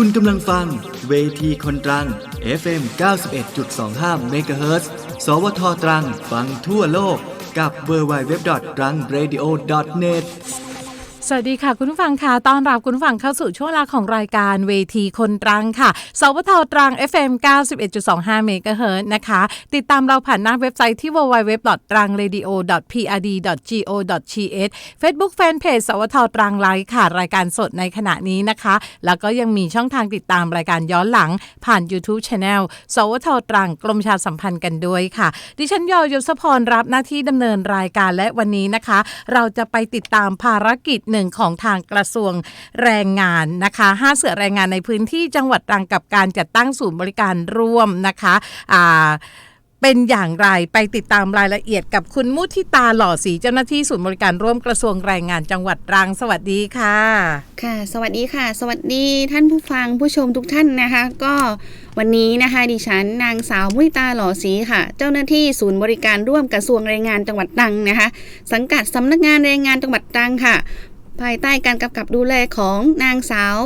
คุณกำลังฟัง เวทีคนตรัง FM 91.25 MHz สวทตรัง ฟังทั่วโลกกับ w w w t r a n g r a d i o n e t สวัสดีค่ะ คุณผู้ฟังค่ะต้อนรับคุณผู้ฟังเข้าสู่ช่วงเวลาของรายการเวทีคนตรังค่ะสวทตรัง FM 91.25เมกะเฮิร์นะคะ ติดตามเราผ่านหน้าเว็บไซต์ที่ www.trangradio.prd.go.th Facebook Fanpage สวทตรังไลฟ์ค่ะ รายการสดในขณะนี้นะคะ แล้วก็ยังมีช่องทางติดตามรายการย้อนหลังผ่าน YouTube Channel สวทตรังกรมชาสัมพันธ์กันด้วยค่ะ ดิฉันยอยศพรรับหน้าที่ดำเนินรายการและวันนี้นะคะ เราจะไปติดตามภารกิจหนึ่งของทางกระทรวงแรงงานนะคะห้าเสือแรงงานในพื้นที่จังหวัดตรังกับการจัดตั้งศูนย์บริการร่วมนะคะอ่าเป็นอย่างไรไปติดตามรายละเอียดกับคุณมุทิตาหล่อศรีเจ้าหน้าที่ศูนย์บริการร่วมกระทรวงแรงงานจังหวัดตรังสวัสดีค่ะ ค่ะ สวัสดีค่ะ สวัสดีท่านผู้ฟังผู้ชมทุกท่านนะคะ ก็วันนี้นะคะ ดิฉันนางสาวมุยตาหล่อศรีค่ะ เจ้าหน้าที่ศูนย์บริการร่วมกระทรวงแรงงานจังหวัดตรังนะคะ สังกัดสำนักงานแรงงานจังหวัดตรังค่ะ ภายใต้การกำกับดูแลของนางสาว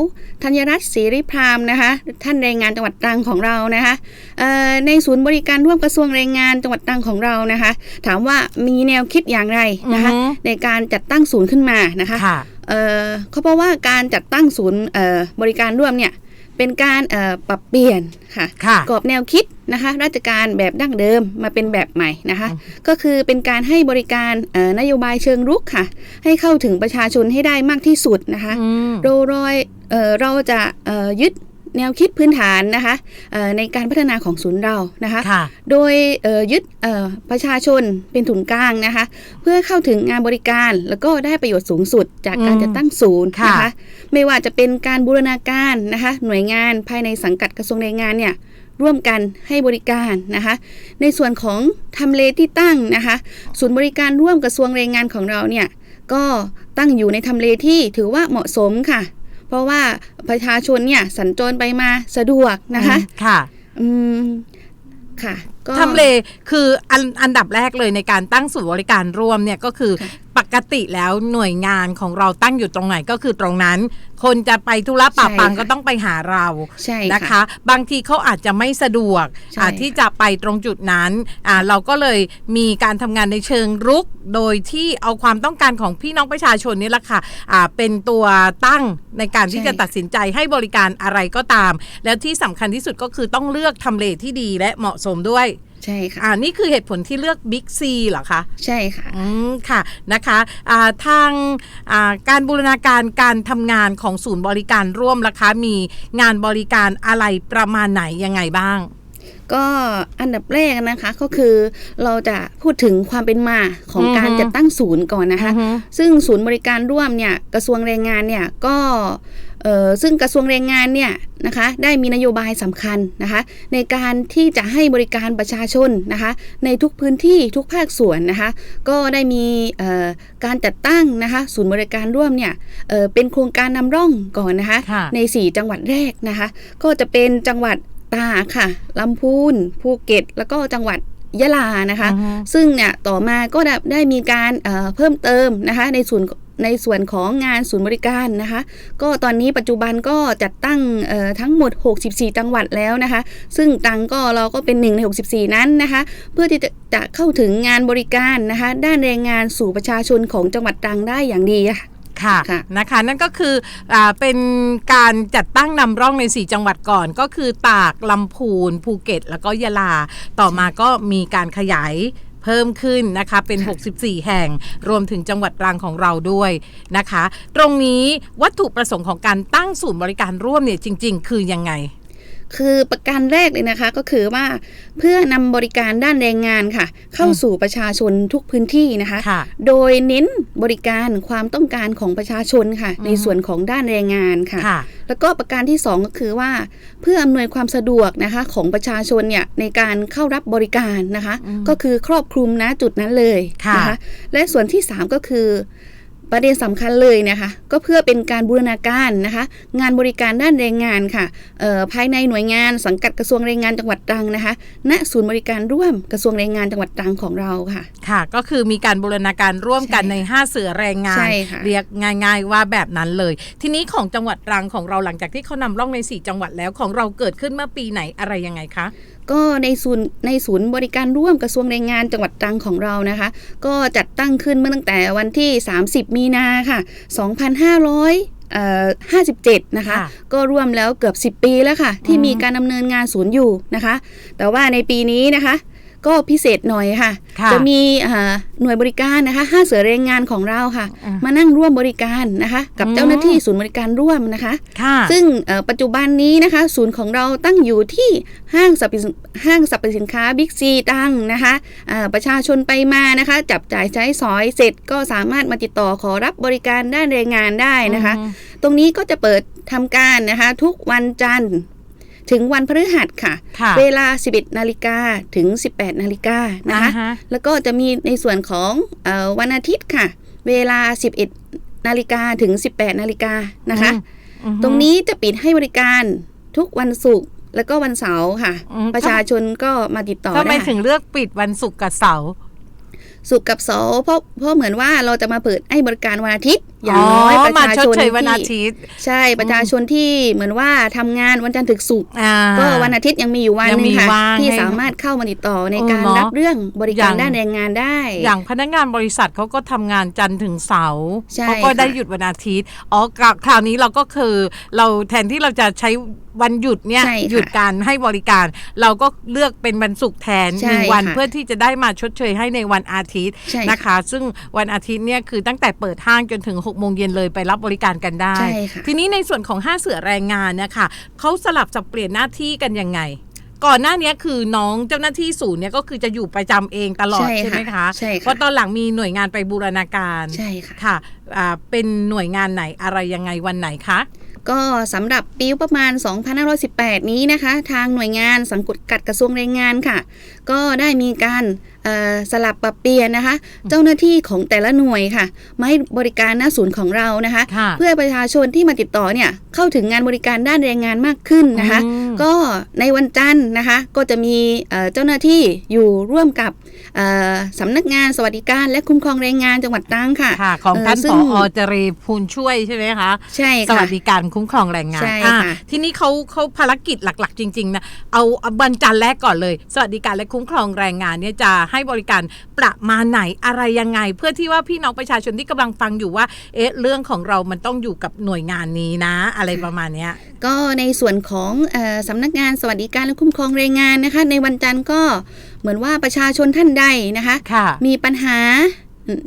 ธัญรัตน์ศรีริพรามนะคะท่านแรงงานจังหวัดตรังของเรานะคะเอ่อในศูนย์บริการร่วมกระทรวงแรงงานจังหวัดตรังของเรานะคะ ถามว่ามีแนวคิดอย่างไรนะคะอือฮึในการจัดตั้งศูนย์ขึ้นมานะคะค่ะเอ่อเขาเพราะว่าการจัดตั้งศูนย์เอ่อบริการร่วมเนี่ย เป็นการเอ่อปรับเปลี่ยนค่ะค่ะกรอบแนวคิดนะคะ ราชการแบบดั้งเดิมมาเป็นแบบใหม่นะคะ ก็คือเป็นการให้บริการเอ่อนโยบายเชิงรุกค่ะ ให้เข้าถึงประชาชนให้ได้มากที่สุดนะคะอืมโดยโดยเอ่อเราจะเอ่อยึด แนวคิดพื้นฐานนะคะเอ่อในการพัฒนาของศูนย์เรานะคะค่ะโดยเอ่อยึดเอ่อประชาชนเป็นถุนกลางนะคะ เพื่อเข้าถึงงานบริการแล้วก็ได้ประโยชน์สูงสุดจากการอืมจัดตั้งศูนย์ค่ะนะคะ ไม่ว่าจะเป็นการบูรณาการนะคะ หน่วยงานภายในสังกัดกระทรวงแรงงานเนี่ยร่วมกันให้บริการนะคะ ในส่วนของทำเลที่ตั้งนะคะ ศูนย์บริการร่วมกระทรวงแรงงานของเราเนี่ยก็ตั้งอยู่ในทำเลที่ถือว่าเหมาะสมค่ะ เพราะว่าประชาชนเนี่ยสัญจรไปมาสะดวกนะคะค่ะ อืมค่ะก็ทำเลคืออันอันดับแรกเลยในการตั้งศูนย์บริการร่วมเนี่ยก็คือค่ะปกติแล้วหน่วยงานของเราตั้งอยู่ตรงไหนก็คือตรงนั้น คนจะไปธุระป่าปังก็ต้องไปหาเราใช่นะคะค่ะบางทีเขาอาจจะไม่สะดวกใช่อ่าที่จะไปตรงจุดนั้นอ่าเราก็เลยมีการทำงานในเชิงรุก โดยที่เอาความต้องการของพี่น้องประชาชนนี่แหละค่ะอ่าเป็นตัวตั้งในการที่จะตัดสินใจให้บริการอะไรก็ตาม แล้วที่สำคัญที่สุดก็คือต้องเลือกทำเลที่ดีและเหมาะสมด้วย ใช่ค่ะ อ่านี่คือเหตุผลที่เลือกบิ๊กซีเหรอคะ ใช่ค่ะ อืม ค่ะ นะคะอ่าทางอ่าการบูรณาการการทำงานของศูนย์บริการร่วมราคามีงานบริการอะไรประมาณไหนยังไงบ้างก็อันดับแรกนะคะก็คือเราจะพูดถึงความเป็นมาของอือฮึการจัดตั้งศูนย์ก่อนนะคะอือฮึซึ่งศูนย์บริการร่วมเนี่ยกระทรวงแรงงานเนี่ยก็เอ่อ ซึ่งกระทรวงแรงงานเนี่ยนะคะได้มีนโยบายสำคัญนะคะในการที่จะให้บริการประชาชนนะคะในทุกพื้นที่ทุกภาคส่วนนะคะก็ได้มีเอ่อการจัดตั้งนะคะศูนย์บริการร่วมเนี่ยเอ่อเป็นโครงการนำร่องก่อนนะคะค่ะใน 4 จังหวัดแรกนะคะก็จะเป็นจังหวัดตากค่ะลำพูนภูเก็ต แล้วก็จังหวัดยะลานะคะอือฮึซึ่งเนี่ยต่อมาก็ได้ได้มีการเอ่อเพิ่มเติมนะคะในส่วน ในส่วนของงานศูนย์บริการนะคะ ก็ตอนนี้ปัจจุบันก็จัดตั้งเอ่อทั้งหมด 64 จังหวัดแล้วนะคะ ซึ่งตังก็เราก็เป็นหนึ่งใน 64 นั้นนะคะ เพื่อที่จะจะเข้าถึงงานบริการนะคะ ด้านแรงงานสู่ประชาชนของจังหวัดตรังได้อย่างดีค่ะค่ะค่ะนะคะนั่นก็คืออาเป็นการจัดตั้งนำร่องใน 4 จังหวัดก่อนก็คือตากลำพูนภูเก็ต แล้วก็ยะลา ต่อมาก็มีการขยาย เพิ่มขึ้นนะคะเป็นค่ะ64 แห่ง รวมถึงจังหวัดตรังของเราด้วยนะคะ ตรงนี้วัตถุประสงค์ของการตั้งศูนย์บริการร่วมเนี่ยจริง ๆ คือยังไง คือประการแรกเลยนะคะก็คือว่าเพื่อนำบริการด้านแรงงานค่ะ เข้าอืมสู่ประชาชนทุกพื้นที่นะคะค่ะโดยเน้นบริการความต้องการของประชาชนค่ะอืมในส่วนของด้านแรงงานค่ะค่ะแล้วก็ประการที่ 2 ก็คือว่า เพื่ออำนวยความสะดวกนะคะของประชาชนเนี่ยในการเข้ารับบริการนะคะอืมก็คือครอบคลุมนะจุดนั้นเลยค่ะนะคะและส่วนที่ 3 ก็คือ ประเด็นสำคัญเลยนะคะ ก็เพื่อเป็นการบูรณาการนะคะ งานบริการด้านแรงงานค่ะเอ่อภายในหน่วยงานสังกัดกระทรวงแรงงานจังหวัดตรังนะคะ ณศูนย์บริการร่วมกระทรวงแรงงานจังหวัดตรังของเราค่ะ ค่ะ ก็คือมีการบูรณาการร่วมกันใช่ใน5 เสือแรงงานใช่ค่ะเรียกง่าย ๆว่าแบบนั้นเลย ทีนี้ของจังหวัดตรังของเราหลังจากที่เขานำร่องใน 4 จังหวัดแล้วของเราเกิดขึ้นเมื่อปีไหนอะไรยังไงคะ ก็ในศูนย์ในศูนย์บริการร่วมกระทรวงแรงงานจังหวัดตรังของเรานะคะ ก็จัดตั้งขึ้นเมื่อตั้งแต่วันที่ 30 มีนาค่ะ 2500เอ่อ57 นะคะค่ะก็ร่วมแล้วเกือบ 10 ปีแล้วค่ะ ที่มีการดำเนินงานศูนย์อยู่นะคะ แต่ว่าในปีนี้นะคะ ก็พิเศษหน่อยค่ะค่ะจะมีอ่าหน่วยบริการนะคะห้าเสือแรงงานของเราค่ะอะมานั่งร่วมบริการนะคะ กับอืมเจ้าหน้าที่ศูนย์บริการร่วมนะคะค่ะซึ่งเอ่อปัจจุบันนี้นะคะ ศูนย์ของเราตั้งอยู่ที่ห้างสรรพสินห้างสรรพสินค้าบิ๊กซีตั้งนะคะอ่าประชาชนไปมานะคะ จับจ่ายใช้สอยเสร็จก็สามารถมาติดต่อขอรับบริการด้านแรงงานได้นะคะอืมตรงนี้ก็จะเปิดทำการนะคะ ทุกวันจันทร์ ถึงวันพฤหัสค่ะค่ะ เวลา 11นาฬิกาถึง 18นาฬิกานะคะอ่าฮแล้วก็จะมีในส่วนของเออวันอาทิตย์ค่ะ เวลา 11นาฬิกาถึง 18นาฬิกานะคะอืมตรงนี้จะปิดให้บริการทุกวันศุกร์แล้วก็วันเสาร์ค่ะอืมประชาชนก็มาติดต่อทำไมได้ถึงเลือกปิดวันศุกร์กับเสาร์ศุกร์กับเสาร์เพราะเพราะเหมือนว่าเราจะมาเปิดให้บริการวันอาทิตย์ อย่างน้อยประมาชาชดชนเชยวันอาที่ทิตย์ ใช่ประชาชนที่เหมือนว่าทำงานวันจันทร์ถึงศุกร์อ่าก็วันอาทิตย์ยังมีอยู่วันยังหนึมีงค่ะว่างที่ให้สามารถเข้ามาติดต่อในเออการเนอะรับเรื่องบริการอย่างด้านแรงงานได้ อย่างพนักงานบริษัทเขาก็ทำงานจันทร์ถึงเสาร์ใช่เขาก็ได้ค่ะหยุดวันอาทิตย์อ๋อกะคราวนี้เราก็คือเราแทนที่เราจะใช้วันหยุดเนี่ยใช่ค่ะหยุดการให้บริการ เราก็เลือกเป็นวันศุกร์แทนใช่หนึ่งวันค่ะเพื่อที่จะได้มาชดเชยให้ในวันอาทิตย์ใช่นะคะ ซึ่งวันอาทิตย์เนี่ยคือตั้งแต่เปิดห้างจนถึง6กโมงเย็นเลยไปรับบริการกันได้ใช่ค่ะทีนี้ในส่วนของห้าเสือแรงงานเนี่ยค่ะเขาสลับสับเปลี่ยนหน้าที่กันยังไง ก่อนหน้านี้คือน้องเจ้าหน้าที่ศูนย์เนี่ยก็คือจะอยู่ประจำเองตลอดใช่ใช่ไหมคะใช่ค่ะเพราะตอนหลังมีหน่วยงานไปบูรณาการใช่ค่ะค่ะอ่าเป็นหน่วยงานไหนอะไรยังไงวันไหนคะก็สำหรับปีประมาณ 2518 นี้นะคะ ทางหน่วยงานสังกัดกระทรวงแรงงานค่ะ ก็ได้มีการเอ่อ สลับปรับเปลี่ยนนะคะ เจ้าหน้าที่ของแต่ละหน่วยค่ะมาให้บริการหน้าศูนย์ของเรานะคะค่ะเพื่อประชาชนที่มาติดต่อเนี่ยเข้าถึงงานบริการด้านแรงงานมากขึ้นนะคะอืมก็ในวันจันทร์นะคะ ก็จะมีเอ่อเจ้าหน้าที่อยู่ร่วมกับเอ่อสำนักงานสวัสดิการและคุ้มครองแรงงานจังหวัดตรังค่ะค่ะของท่านเซึ่ผอเจรีพูนช่วยใช่ไหมคะใช่สค่ะวัสดิการคุ้มครองแรงงานใช่อะค่ะทีนี้เขาเขาภารกิจหลัก ๆ จริงๆนะเอาเอาวันจันทร์แรกก่อนเลย สวัสดิการและคุ้มครองแรงงานเนี่ยจะให้บริการประมาณไหนอะไรยังไง เพื่อที่ว่าพี่น้องประชาชนที่กำลังฟังอยู่ว่า เอ๊ะเรื่องของเรามันต้องอยู่กับหน่วยงานนี้นะ อะไรประมาณเนี้ยก็ในส่วนของเออสำนักงานสวัสดิการและคุ้มครองแรงงานนะคะ ในวันจันทร์ก็เหมือนว่าประชาชนท่านใดนะคะค่ะมีปัญหา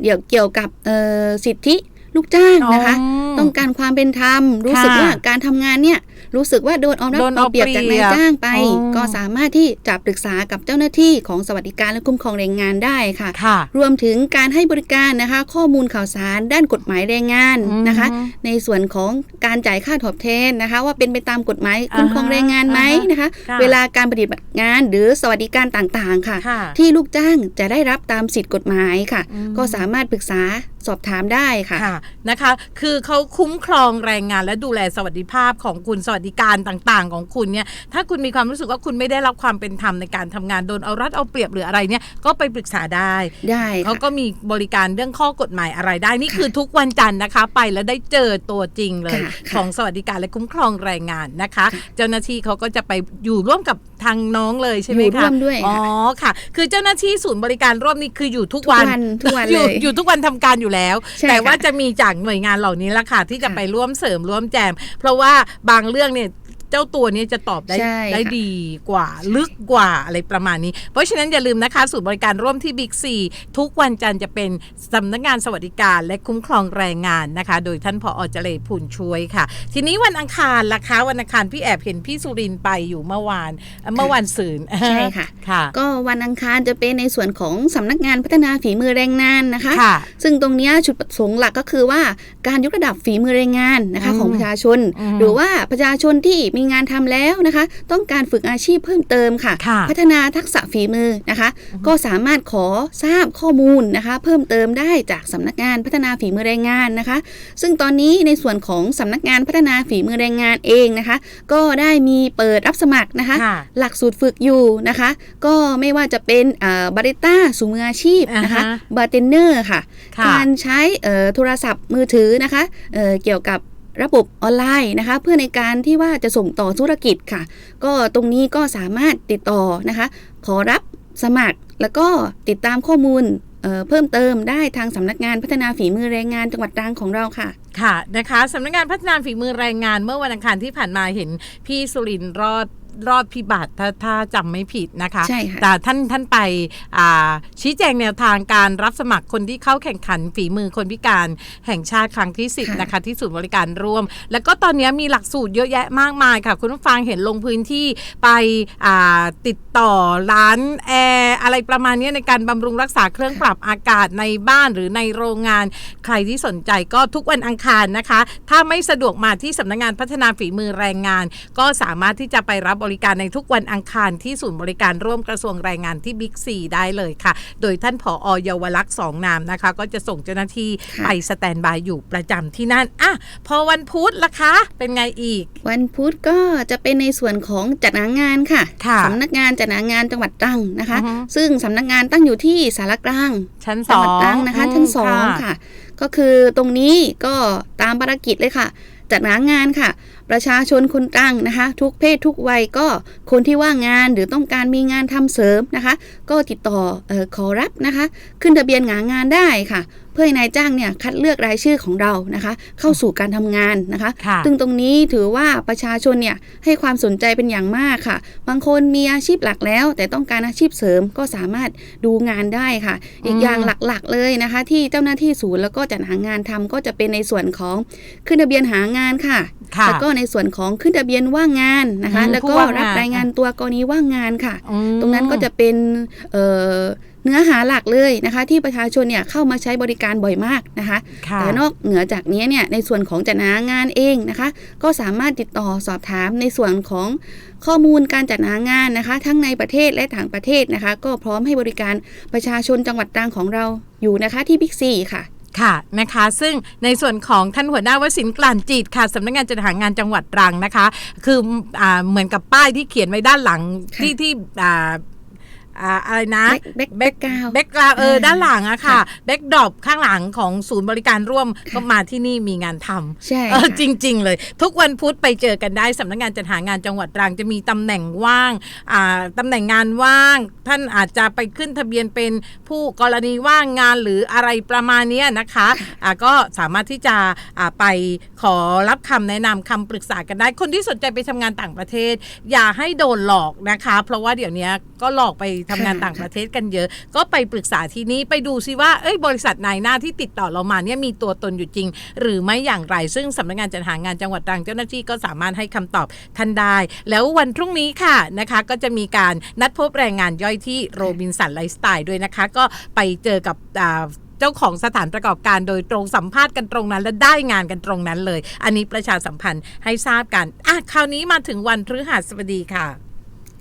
เดี๋ยวเกี่ยวกับเอ่อสิทธิลูกจ้างนะคะอ๋อต้องการความเป็นธรรมรู้สึกค่ะว่าการทำงานเนี่ย รู้สึกว่าโดนเอารัดโดนเอาเอาเปรียบจากเปรีนายยบจ้างไปอ๋อก็สามารถที่จะปรึกษากับเจ้าหน้าที่ของสวัสดิการและคุ้มครองแรงงานได้ค่ะค่ะรวมถึงการให้บริการนะคะ ข้อมูลข่าวสารด้านกฎหมายแรงงานนะคะอืมในส่วนของการจ่ายค่าตอบแทนนะคะ ว่าเป็นไปตามกฎหมายคุ้มครองแรงงานไหมอ่าฮะนะคะค่ะเวลาการปฏิบัติงานหรือสวัสดิการต่างๆค่ะค่ะที่ลูกจ้างจะได้รับตามสิทธิกฎหมายค่ะอืมก็สามารถปรึกษา สอบถามได้ค่ะค่ะนะคะ คือเขาคุ้มครองแรงงานและดูแลสวัสดิภาพของคุณสวัสดิการต่าง ๆ ของคุณเนี่ยถ้าคุณมีความรู้สึกว่าคุณไม่ได้รับความเป็นธรรมในการทำงานโดนเอารัดเอาเปรียบหรืออะไรเนี่ยก็ไปปรึกษาได้ได้เขาค่ะก็มีบริการเรื่องข้อกฎหมายอะไรได้นี่คือทุกวันจันทร์นะคะ ไปแล้วได้เจอตัวจริงเลยค่ะค่ะของสวัสดิการและคุ้มครองแรงงานนะคะ เจ้าหน้าที่เขาก็จะไปอยู่ร่วมกับทางน้องเลยใช่ไหมอยู่คะร่วมด้วยอ๋อค่ะค่ะ คือเจ้าหน้าที่ศูนย์บริการร่วมนี่คืออยู่ทุกทุกวันวันทุกวันอยู่เลยอยู่ทุกวันทำการอยู่แล้วใช่แต่ว่าค่ะจะมีจากหน่วยงานเหล่านี้ละค่ะที่จะค่ะไปร่วมเสริมร่วมแจม เพราะว่าบางเรื่องเนี่ย เจ้าตัวเนี้จะตอบได้ใช่ได้ค่ะดีกว่าลึกกว่าอะไรประมาณนี้ เพราะฉะนั้นอย่าลืมนะคะศูนย์บริการร่วมที่บิ๊กซีทุกวันจันทร์จะเป็นสำนักงานสวัสดิการและคุ้มครองแรงงานนะคะ โดยท่านผอเจเลพูนช่วยค่ะ ทีนี้วันอังคารล่ะคะวันอังคารพี่แอบเห็นพี่สุรินทร์ไปอยู่เมื่อวานเอ่อเมื่อวันศืนใช่ค่ะค่ะ ก็วันอังคารจะเป็นในส่วนของสำนักงานพัฒนาฝีมือแรงงานนะคะค่ะซึ่งตรงเนี้ยจุดประสงค์หลักก็คือว่าการยกระดับฝีมือแรงงานนะคะอืมของประชาชนอืมหรือว่าประชาชนที่มีงานทำแล้วนะคะ ต้องการฝึกอาชีพเพิ่มเติมค่ะค่ะ พัฒนาทักษะฝีมือนะคะ ก็สามารถขอทราบข้อมูลนะคะ เพิ่มเติมได้จากสำนักงานพัฒนาฝีมือแรงงานนะคะ ซึ่งตอนนี้ในส่วนของสำนักงานพัฒนาฝีมือแรงงานเองนะคะ ก็ได้มีเปิดรับสมัครนะคะค่ะหลักสูตรฝึกอยู่นะคะ ก็ไม่ว่าจะเป็นบาริต้าสู่มืออาชีพนะคะอ่าฮะบาร์เทนเนอร์ค่ะค่ะการใช้เอ่อโทรศัพท์มือถือนะคะเอ่อเกี่ยวกับ ระบบออนไลน์นะคะ เพื่อในการที่ว่าจะส่งต่อธุรกิจค่ะ ก็ตรงนี้ก็สามารถติดต่อนะคะ ขอรับสมัครแล้วก็ติดตามข้อมูลเเพิ่มเติมได้ทางสำนักงานพัฒนาฝีมือแรงงานจังหวัดตรังของเราค่ะ ค่ะนะคะสำนักงานพัฒนาฝีมือแรงงานเมื่อวันอังคารที่ผ่านมาเห็นพี่สุรินทร์รอด รอดพิบัติถ้าถ้าจำไม่ผิดนะคะใช่ค่ะแต่ท่านท่านไปอ่าชี้แจงแนวทางการรับสมัครคนที่เข้าแข่งขันฝีมือคนพิการแห่งชาติครั้งที่ 10ค่ะนะคะ ที่ศูนย์บริการร่วม แล้วก็ตอนนี้มีหลักสูตรเยอะแยะมากมายค่ะ คุณผู้ฟังเห็นลงพื้นที่ไปอ่าติดต่อร้านแอร์อะไรประมาณนี้ในการบำรุงรักษาเครื่องปรับอากาศในบ้านหรือในโรงงานใครที่สนใจก็ทุกวันอังคารนะคะ ถ้าไม่สะดวกมาที่สำนักงานพัฒนาฝีมือแรงงาน ก็สามารถที่จะไปรับบริการในทุกวันอังคารที่ศูนย์บริการร่วมกระทรวงแรงงานที่บิ๊กซีได้เลยค่ะ โดยท่านผออเยาวลักษณ์สองนามนะคะ ก็จะส่งเจ้าหน้าที่ค่ะไปสแตนบายอยู่ประจำที่นั่นอะพอวันพุธล่ะคะ เป็นไงอีก วันพุธก็จะเป็นในส่วนของจัดหางานค่ะค่ะสำนักงานจัดหางานจังหวัดตรังนะคะอือฮึซึ่งสำนักงานตั้งอยู่ที่สารกลางชั้นสจังอหวัดงตรังนะคะมชั้นสองค่ะค่ะ ก็คือตรงนี้ก็ตามภารกิจเลยค่ะ จัดหางานค่ะ ประชาชนคนตรังนะคะ ทุกเพศทุกวัยก็คนที่ว่างงานหรือต้องการมีงานทำเสริมนะคะ ก็ติดต่อเออขอรับนะคะ ขึ้นทะเบียนหางานได้ค่ะ เพื่อให้นายจ้างเนี่ยคัดเลือกรายชื่อของเรานะคะ เข้าสู่การทำงานนะคะค่ะซึ่งตรงนี้ถือว่าประชาชนเนี่ยให้ความสนใจเป็นอย่างมากค่ะ บางคนมีอาชีพหลักแล้ว แต่ต้องการอาชีพเสริมก็สามารถดูงานได้ค่ะ อีกอย่างหลักๆเลยนะคะ ที่เจ้าหน้าที่ศูนย์แล้วก็จัดหางานทำก็จะเป็นในส่วนของขึ้นทะเบียนหางานค่ะค่ะแล้วก็ในส่วนของขึ้นทะเบียนว่างงานนะคะอืมแล้วผู้ก็ว่างงานรับรายงานตัวกรณีว่างงานค่ะอืมตรงนั้นก็จะเป็นเอ่อเนื้อหาหลักเลยนะคะ ที่ประชาชนเนี่ยเข้ามาใช้บริการบ่อยมากนะคะค่ะแต่นอกเหนือจากนี้เนี่ยในส่วนของจัดหางานเองนะคะ ก็สามารถติดต่อสอบถามในส่วนของข้อมูลการจัดหางานนะคะ ทั้งในประเทศและต่างประเทศนะคะ ก็พร้อมให้บริการประชาชนจังหวัดตรังของเราอยู่นะคะที่บิ๊กซีค่ะ ค่ะนะคะ ซึ่งในส่วนของท่านหัวหน้าวสินทร์กลั่นจิตค่ะสำนักงานจัดหางานจังหวัดตรังนะคะ คืออเหมือนกับป้ายที่เขียนไว้ด้านหลังค่ที่ที่ อ่าอ่าอะไรนะแบ็คแบ็คกราวแบ็กกราวเอออ่าด้านหลังอะค่ะค่ะแบ็กดรอปข้างหลังของศูนย์บริการร่วมค่ะก็มาที่นี่มีงานทำใช่เออค่ะจริง ๆ เลย ทุกวันพุธไปเจอกันได้สำนักงานจัดหางานจังหวัดตรังจะมีตำแหน่งว่างอ่าตำแหน่งงานว่าง ท่านอาจจะไปขึ้นทะเบียนเป็นผู้กรณีว่างงานหรืออะไรประมาณเนี้ยนะคะอ่าก็สามารถที่จะอ่าไปขอรับคำแนะนำคำปรึกษากันได้ คนที่สนใจไปทำงานต่างประเทศ อย่าให้โดนหลอกนะคะ เพราะว่าเดี๋ยวนี้ก็หลอกไปทำงานค่ะต่างประเทศกันเยอะ ก็ไปปรึกษาที่นี่ไปดูซิว่าเอ้ยบริษัทนายหน้าที่ติดต่อเรามาเนี่ยมีตัวตนอยู่จริง หรือไม่อย่างไรซึ่งสำนักงานจัดหางานจังหวัดตรังเจ้าหน้าที่ก็สามารถให้คำตอบท่านได้ แล้ววันพรุ่งนี้ค่ะนะคะก็จะมีการนัดพบแรงงานย่อยที่โรบินสันไลฟ์สไตล์ด้วยนะคะ ก็ไปเจอกับอ่าเจ้าของสถานประกอบการโดยตรงสัมภาษณ์กันตรงนั้น และได้งานกันตรงนั้นเลย อันนี้ประชาสัมพันธ์ให้ทราบกันอะคราวนี้มาถึงวันพฤหัสบดีค่ะ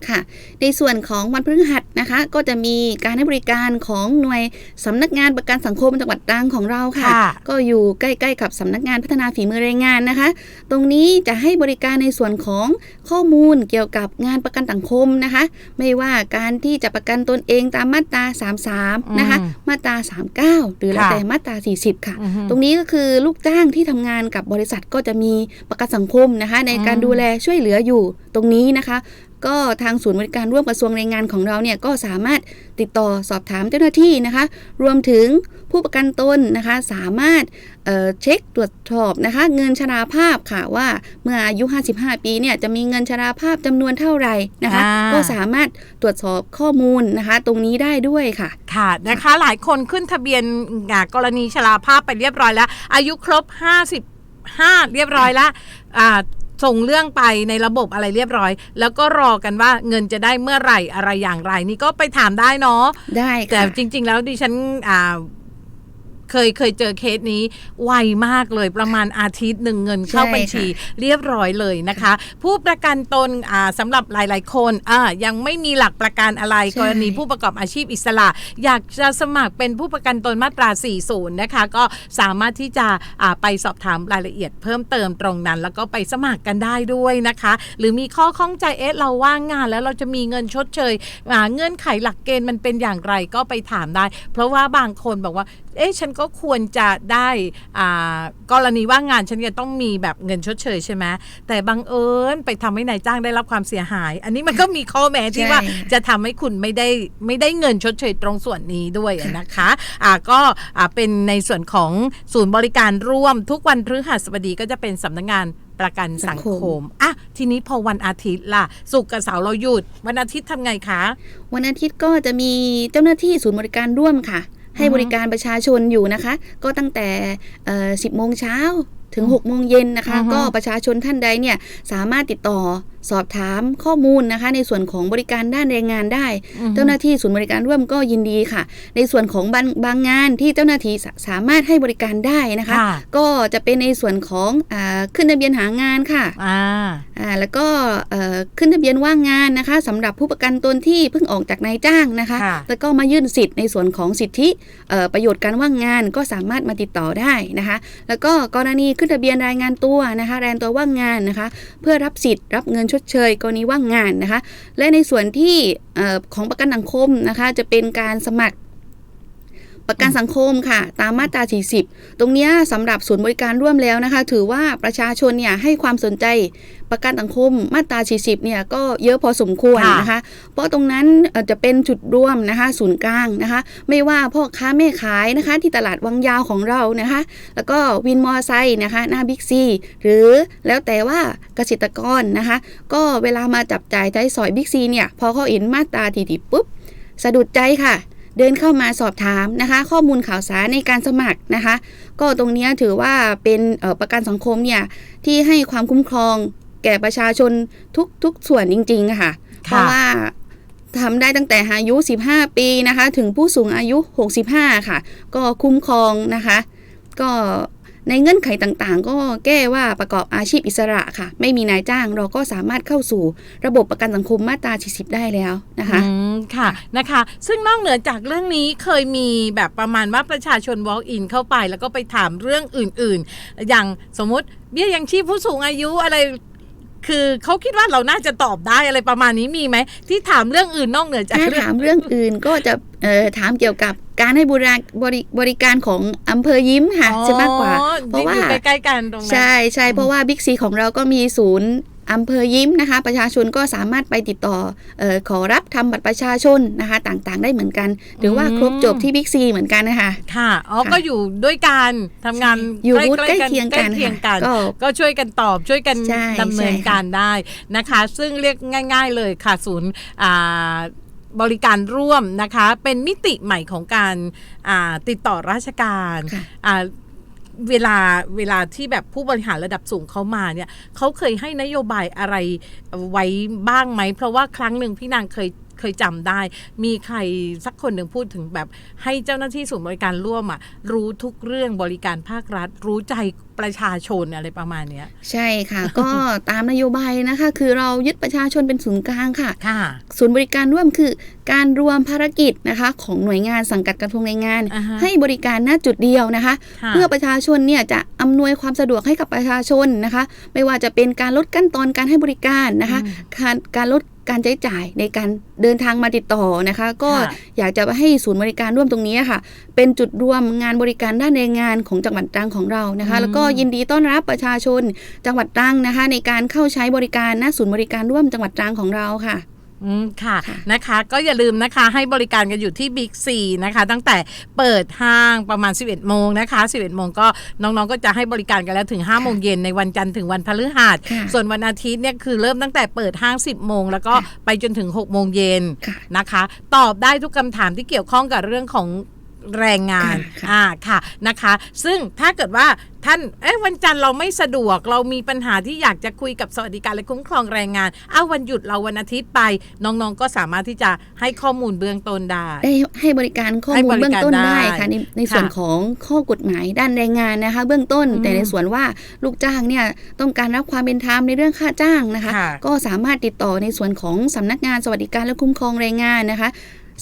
ค่ะ ในส่วนของวันพฤหัสนะคะ ก็จะมีการให้บริการของหน่วยสำนักงานประกันสังคมจังหวัดตรังของเราค่ะค่ะก็อยู่ใกล้ๆกับสำนักงานพัฒนาฝีมือแรงงานนะคะ ตรงนี้จะให้บริการในส่วนของข้อมูลเกี่ยวกับงานประกันสังคมนะคะ ไม่ว่าการที่จะประกันตนเองตามมาตรา 33 นะคะอืมมาตรา 39 หรือแล้วค่ะแต่มาตรา 40 ค่ะอือฮึตรงนี้ก็คือลูกจ้างที่ทำงานกับบริษัทก็จะมีประกันสังคมนะคะ ในการอืมดูแลช่วยเหลืออยู่ตรงนี้นะคะก็ทางศูนย์บริการร่วมกระทรวงแรงงานของเราเนี่ยก็สามารถติดต่อสอบถามเจ้าหน้าที่นะคะ รวมถึงผู้ประกันตนนะคะ สามารถเอ่อเช็คตรวจสอบนะคะ เงินชราภาพค่ะว่าเมื่ออายุ 55 ปีเนี่ยจะมีเงินชราภาพจำนวนเท่าไหร่นะคะอ่าก็สามารถตรวจสอบข้อมูลนะคะ ตรงนี้ได้ด้วยค่ะ ค่ะนะคะ หลายคนขึ้นทะเบียนอ่ากรณีชราภาพไปเรียบร้อยแล้ว อายุครบ55เรียบร้อยแล้วอ่า ส่งเรื่องไปในระบบอะไรเรียบร้อย แล้วก็รอกันว่าเงินจะได้เมื่อไหร่อะไรอย่างไร นี่ก็ไปถามได้เนาะได้แต่ค่ะจริง ๆ แล้วดิฉันอ่า เคยเคยเจอเคสนี้ไวมากเลยประมาณอาทิตย์หนึ่งเงินเข้าใช่บัญชีเรียบร้อยเลยนะคะ ผู้ประกันตนอ่าสำหรับหลาย ๆ คนอ่ายังไม่มีหลักประกันอะไรใช่กรณีผู้ประกอบอาชีพอิสระ อยากจะสมัครเป็นผู้ประกันตนมาตรา 40 นะคะ ก็สามารถที่จะอ่าไปสอบถามรายละเอียดเพิ่มเติมตรงนั้น แล้วก็ไปสมัครกันได้ด้วยนะคะ หรือมีข้อข้องใจเอ๊ะเราว่างงานแล้วเราจะมีเงินชดเชยอ่าเงื่อนไขหลักเกณฑ์มันเป็นอย่างไรก็ไปถามได้ เพราะว่าบางคนบอกว่า เอ๊ะฉันก็ควรจะได้อ่ากรณีว่างงานฉันจะต้องมีแบบเงินชดเชยใช่ไหมแต่บังเอิญไปทำให้นายจ้างได้รับความเสียหาย อันนี้มันก็มีข้อแม้ที่ใช่ว่าค่ะจะทำให้คุณไม่ได้ไม่ได้เงินชดเชยตรงส่วนนี้ด้วยนะคะอ่าก็อ่าเป็นในส่วนของศูนย์บริการร่วม ทุกวันพฤหัสบดีก็จะเป็นสำนักงานประกันสังสังคคมมอะทีนี้พอวันอาทิตย์ล่ะ สุกร์กับเสาร์เราหยุด วันอาทิตย์ทำไงคะ วันอาทิตย์ก็จะมีเจ้าหน้าที่ศูนย์บริการร่วมค่ะ ให้บริการประชาชนอยู่นะคะ ก็ตั้งแต่ 10 โมงเช้า ถึง6โมงเย็นนะคะอือฮึก็ประชาชนท่านใดเนี่ยสามารถติดต่อสอบถามข้อมูลนะคะ ในส่วนของบริการด้านแรงงานได้ เจ้าหน้าที่ศูนย์บริการร่วมก็ยินดีค่ะ ในส่วนของบางบางงานที่เจ้าหน้าที่สาสามารถให้บริการได้นะคะค่ะก็จะเป็นในส่วนของอาขึ้นทะเบียนหางานค่ะอ่าอ่าแล้วก็เอ่อขึ้นทะเบียนว่างงานนะคะสำหรับผู้ประกันตนที่เพิ่งออกจากนายจ้างนะคะค่ะแล้วก็มายื่นสิทธิ์ในส่วนของสิทธิเอ่อประโยชน์การว่างงานก็สามารถมาติดต่อได้นะคะ แล้วก็กรณีขึ้นทะเบียนรายงานตัวนะคะรายงานตัวว่างงานนะคะ เพื่อรับสิทธิ์รับเงินชดเชยกรณีว่างงานนะคะ และในส่วนที่ออของประกันสังคมนะคะ จะเป็นการสมัคร ประกันสังคมค่ะ ตามมาตรา 40 ตรงนี้ยสำหรับศูนย์บริการร่วมแล้วนะคะ ถือว่าประชาชนเนี่ยให้ความสนใจประกันสังคมมาตรา 40 เนี่ยก็เยอะพอสมควรนะคะ เพราะตรงนั้นจะเป็นจุดร่วมนะคะ ศูนย์กลางนะคะ ไม่ว่าพ่อค้าแม่ขายนะคะ ที่ตลาดวังยาวของเรานะคะ แล้วก็วินมอไซค์นะคะ หน้าบิ๊กซีหรือแล้วแต่ว่าเกษตรกรนะคะ ก็เวลามาจับจ่ายใช้สอยบิ๊กซีเนี่ยพอเขาเห็นมาตราทีดีปุ๊บ สะดุดใจค่ะ เดินเข้ามาสอบถามนะคะ ข้อมูลข่าวสารในการสมัครนะคะ ก็ตรงเนี้ยถือว่าเป็นเอ่อประกันสังคมเนี่ยที่ให้ความคุ้มครองแก่ประชาชนทุกทุกส่วนจริงๆอะค่ะ เพราะว่าทำได้ตั้งแต่อายุ 15 ปีนะคะ ถึงผู้สูงอายุ 65 ค่ะ ก็คุ้มครองนะคะ ก็ ในเงื่อนไขต่างๆ ก็แก้ว่าประกอบอาชีพอิสระค่ะ ไม่มีนายจ้างเราก็สามารถเข้าสู่ระบบประกันสังคมมาตรา 40 ได้แล้วนะคะอืมค่ะนะคะ ซึ่งนอกเหนือจากเรื่องนี้เคยมีแบบประมาณว่าประชาชน walk in เข้าไป แล้วก็ไปถามเรื่องอื่นๆ อย่างสมมติเบี้ยยังชีพผู้สูงอายุอะไร คือเขาคิดว่าเราน่าจะตอบได้อะไรประมาณนี้มีไหมที่ถามเรื่องอื่นนอกเหนือจากถ้าเรื่องถามเรื่องอื่นก็จะเอ่อถามเกี่ยวกับการให้บริการบริบริการของอำเภอยิ้มค่ะอ๋อจะมากกว่า เพที่ราะว่าอยู่ใกล้ๆกันตรงนั้นใช่ใช่เพราะว่าบิ๊กซีของเราก็มีศูนย์ อำเภอยิ้มนะคะ ประชาชนก็สามารถไปติดต่อเออขอรับทำบัตรประชาชนนะคะ ต่างๆ ได้เหมือนกัน หรือว่าครบจบที่บิ๊กซีเหมือนกันนะคะค่ะอ๋อค่ะก็อยู่ด้วยกันทำงานอยู่บูธใกล้ๆเคียงกันใกล้เคียงกันค่ะก็ก็ช่วยกันตอบช่วยกันใช่ดำเนินใช่ค่ะการได้นะคะ ซึ่งเรียกง่าย ๆ เลยค่ะศูนย์อ่าบริการร่วมนะคะ เป็นมิติใหม่ของการอ่าติดต่อราชการค่ะอ่า เวลาเวลาที่แบบผู้บริหารระดับสูงเขามาเนี่ยเขาเคยให้นโยบายอะไรไว้บ้างไหม เพราะว่าครั้งหนึ่งพี่นางเคย ยจำได้ มีใครสักคนหนึ่งพูดถึงแบบให้เจ้าหน้าที่ศูนย์บริการร่วมอะรู้ทุกเรื่องบริการภาครัฐ รู้ใจประชาชนอะไรประมาณเนี้ยใช่ค่ะ ก็ตามนโยบายนะคะ คือเรายึดประชาชนเป็นศูนย์กลางค่ะค่ะ ศูนย์บริการร่วมคือ การรวมภารกิจนะคะ ของหน่วยงานสังกัดกระทรวงแรงงานอ่าฮะให้บริการหน้าจุดเดียวนะคะค่ะเพื่อประชาชนเนี่ยจะอำนวยความสะดวกให้กับประชาชนนะคะ ไม่ว่าจะเป็นการลดขั้นตอนการให้บริการนะคะอืมการการลด การใช้จ่ายในการเดินทางมาติดต่อนะคะ ก็ค่ะอยากจะให้ศูนย์บริการร่วมตรงนี้ค่ะ เป็นจุดรวมงานบริการด้านแรงงานของจังหวัดตรังของเรานะคะอืมแล้วก็ยินดีต้อนรับประชาชนจังหวัดตรังนะคะ ในการเข้าใช้บริการหน้าศูนย์บริการร่วมจังหวัดตรังของเราค่ะ อืมค่ะค่ะนะคะก็อย่าลืมนะคะให้บริการกันอยู่ที่บิ๊กซีนะคะ ตั้งแต่เปิดห้างประมาณ 11 โมงนะคะ 11 โมงก็น้องๆก็จะให้บริการกันแล้วถึง 5 โมงเย็นในวันจันทร์ถึงวันพฤหัสค่ะส่วนวันอาทิตย์เนี่ยคือเริ่มตั้งแต่เปิดห้าง 10 โมง แล้วก็ค่ะไปจนถึง 6 โมงเย็นค่ะนะคะ ตอบได้ทุกคำถามที่เกี่ยวข้องกับเรื่องของ แรงงานค่ะอ่าค่ะนะคะ ซึ่งถ้าเกิดว่าท่านเอ๊ะวันจันทร์เราไม่สะดวกเรามีปัญหาที่อยากจะคุยกับสวัสดิการและคุ้มครองแรงงานอ้าววันหยุดเราวันอาทิตย์ไป น้องๆก็สามารถที่จะให้ข้อมูลเบื้องต้นได้ได้ให้บริการข้อให้มูบลริเบื้องการต้นได้ได้ค่ะในในส่วนค่ะของข้อกฎหมายด้านแรงงานนะคะ เบื้องต้นอืมแต่ในส่วนว่าลูกจ้างเนี่ยต้องการรับความเป็นธรรมในเรื่องค่าจ้างนะคะค่ะก็สามารถติดต่อในส่วนของสำนักงานสวัสดิการและคุ้มครองแรงงานนะคะ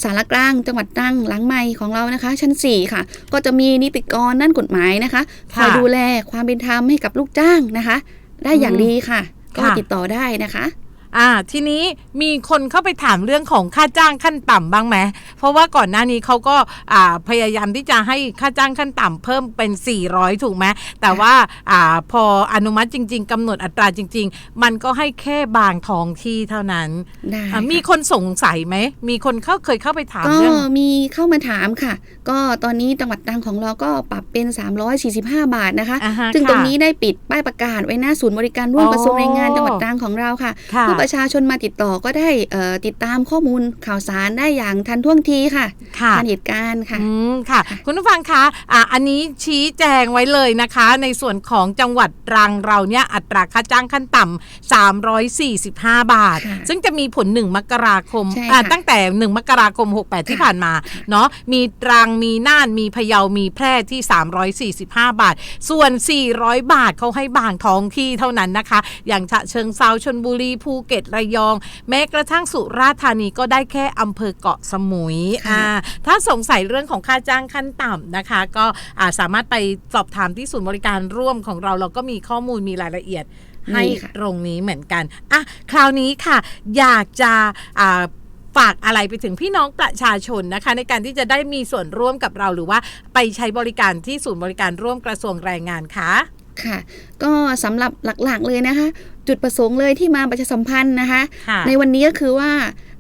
สารกลางจังหวัดตรังหลังไม้ของเรานะคะ ชั้น 4 ค่ะ ก็จะมีนิติกรด้านกฎหมายนะคะคอยค่ะดูแลความเป็นธรรมให้กับลูกจ้างนะคะ ได้อย่างอืมดีค่ะ ก็ค่ะติดต่อได้นะคะ อ่าทีนี้มีคนเข้าไปถามเรื่องของค่าจ้างขั้นต่ำบ้างไหมเพราะว่าก่อนหน้านี้เขาก็อ่าพยายามที่จะให้ค่าจ้างขั้นต่ำเพิ่มเป็น 400 ถูกไหมแต่ว่าอ่าพออนุมัติจริง ๆกำหนดอัตราจริง ๆ มันก็ให้แค่บางท้องที่เท่านั้นได้อะค่ะมีคนสงสัยไหมมีคนเข้าเคยเข้าไปถามก็เรื่องมีเข้ามาถามค่ะ ก็ตอนนี้จังหวัดตรังของเราก็ปรับเป็น 345 บาทนะคะอ่าฮะซึ่งค่ะตรงนี้ได้ปิดป้ายประกาศไว้หน้าศูนย์บริการร่วมอ๋อกระทรวงแรงงานจังหวัดตรังของเราค่ะค่ะเพื่อประชาชนมาติดต่อก็ได้เอ่อติดตามข้อมูลข่าวสารได้อย่างทันท่วงทีค่ะค่ะทันเหตุการณ์ค่ะอืมค่ะ คุณผู้ฟังคะอะอันนี้ชี้แจงไว้เลยนะคะ ในส่วนของจังหวัดตรังเราเนี่ยอัตราค่าจ้างขั้นต่ำ345 บาทค่ะซึ่งจะมีผล 1 มกราคมใช่อะค่ะตั้งแต่ 1 มกราคม 68 ที่ผ่านมาเนาะมีตรังมีน่านมีพะเยามีแพร่ที่ 345 บาท ส่วน 400 บาทเขาให้บางท้องที่เท่านั้นนะคะ อย่างฉะเชิงเซาชนบุรีภูเก็ตระยอง แม้กระทั่งสุราษฎร์ธานีก็ได้แค่อำเภอเกาะสมุยค่ะอ่าถ้าสงสัยเรื่องของค่าจ้างขั้นต่ำนะคะ ก็อ่าสามารถไปสอบถามที่ศูนย์บริการร่วมของเราเราก็มีข้อมูลมีรายละเอียดให้นี่ค่ะตรงนี้เหมือนกันอะคราวนี้ค่ะ อยากจะอ่าฝากอะไรไปถึงพี่น้องประชาชนนะคะ ในการที่จะได้มีส่วนร่วมกับเราหรือว่าไปใช้บริการที่ศูนย์บริการร่วมกระทรวงแรงงานคะ ค่ะ ก็สำหรับหลักๆเลยนะคะ จุดประสงค์เลยที่มาประชาสัมพันธ์นะคะค่ะในวันนี้ก็คือว่า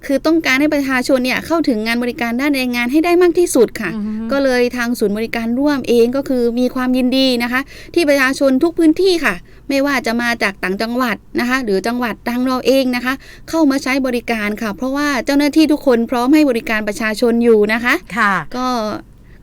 คือต้องการให้ประชาชนเนี่ยเข้าถึงงานบริการด้านแรงงานให้ได้มากที่สุดค่ะอือฮึก็เลยทางศูนย์บริการร่วมเองก็คือมีความยินดีนะคะ ที่ประชาชนทุกพื้นที่ค่ะ ไม่ว่าจะมาจากต่างจังหวัดนะคะ หรือจังหวัดดังเราเองนะคะ เข้ามาใช้บริการค่ะ เพราะว่าเจ้าหน้าที่ทุกคนพร้อมให้บริการประชาชนอยู่นะคะ ค่ะ ก็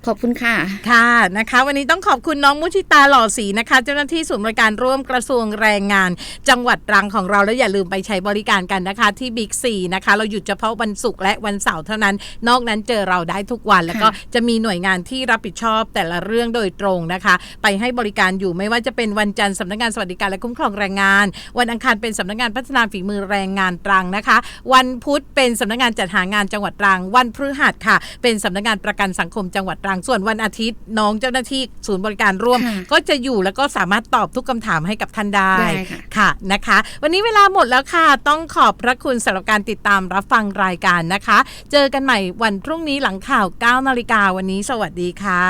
ขอบคุณค่ะ ค่ะนะคะ วันนี้ต้องขอบคุณน้องมุชิตาหล่อศรีนะคะ เจ้าหน้าที่ศูนย์บริการร่วมกระทรวงแรงงาน จังหวัดตรังของเราแล้วอย่าลืมไปใช้บริการกันนะคะ ที่บิ๊กซีนะคะ เราหยุดเฉพาะวันศุกร์และวันเสาร์เท่านั้น นอกนั้นเจอเราได้ทุกวันแล้วก็จะมีหน่วยงานที่รับผิดชอบแต่ละเรื่องโดยตรงนะคะ ไปให้บริการอยู่ไม่ว่าจะเป็นวันจันทร์สำนักงานสวัสดิการและคุ้มครองแรงงาน วันอังคารเป็นสำนักงานพัฒนาฝีมือแรงงานตรังนะคะ วันพุธเป็นสำนักงานจัดหางานจังหวัดตรัง วันพฤหัสค่ะ เป็นสำนักงานประกันสังคมจังหวัดตรังส่วนวันอาทิตย์ น้องเจ้าหน้าที่ศูนย์บริการร่วมค่ะก็จะอยู่แล้วก็สามารถตอบทุกคำถามให้กับท่านได้ได้ค่ะค่ะนะคะ วันนี้เวลาหมดแล้วค่ะ ต้องขอบพระคุณสำหรับการติดตามรับฟังรายการนะคะ เจอกันใหม่วันพรุ่งนี้หลังข่าว9นาฬิกาวันนี้ สวัสดีค่ะ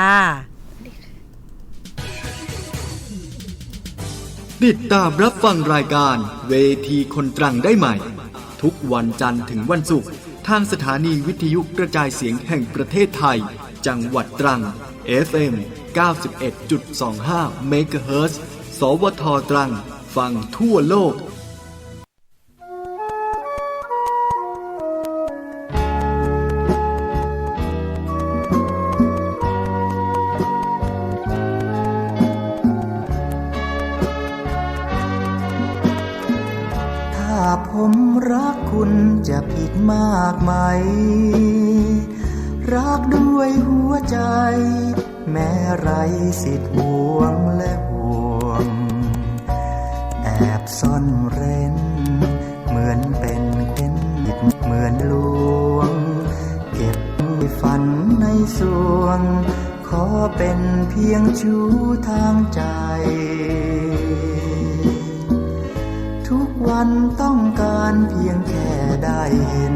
ติดตามรับฟังรายการ เวทีคนตรังได้ใหม่ ทุกวันจันทร์ถึงวันศุกร์ทางสถานีวิทยุกระจายเสียงแห่งประเทศไทย จังหวัดตรัง FM 91.25 MHz สวทตรัง ฟังทั่วโลก สิทธิ์หวงและห่วง แอบซ่อนเร้น เหมือนเป็นเข็นหิดเหมือนลวง เก็บฝันในสวง ขอเป็นเพียงชูทางใจ ทุกวันต้องการเพียงแค่ได้เห็น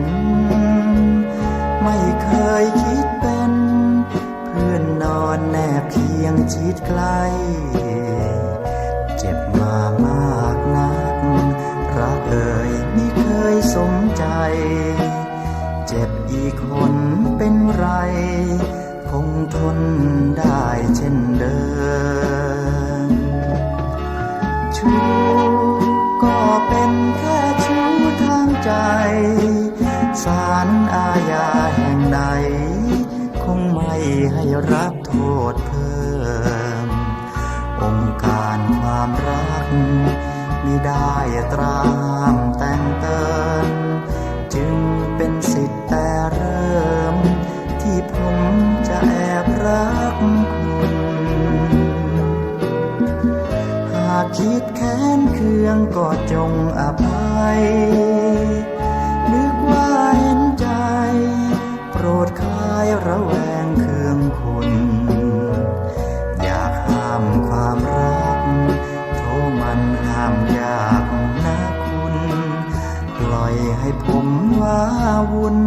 จิตใกล้เจ็บมามากนัก รักเอ่ยไม่เคยสมใจ เจ็บอีกคนเป็นไร คงทนได้เช่นเดิมชู้ก็เป็นแค่ชู้ทางใจ สารอาญาแห่งไหนคงไม่ให้รัก ม่ได้ตรามแต่งเติมจึงเป็นสิทธิ์แต่เริ่ม ที่ผมจะแอบรักคุณ หากคิดแค้นเคืองก็จงอภัยาวุ่น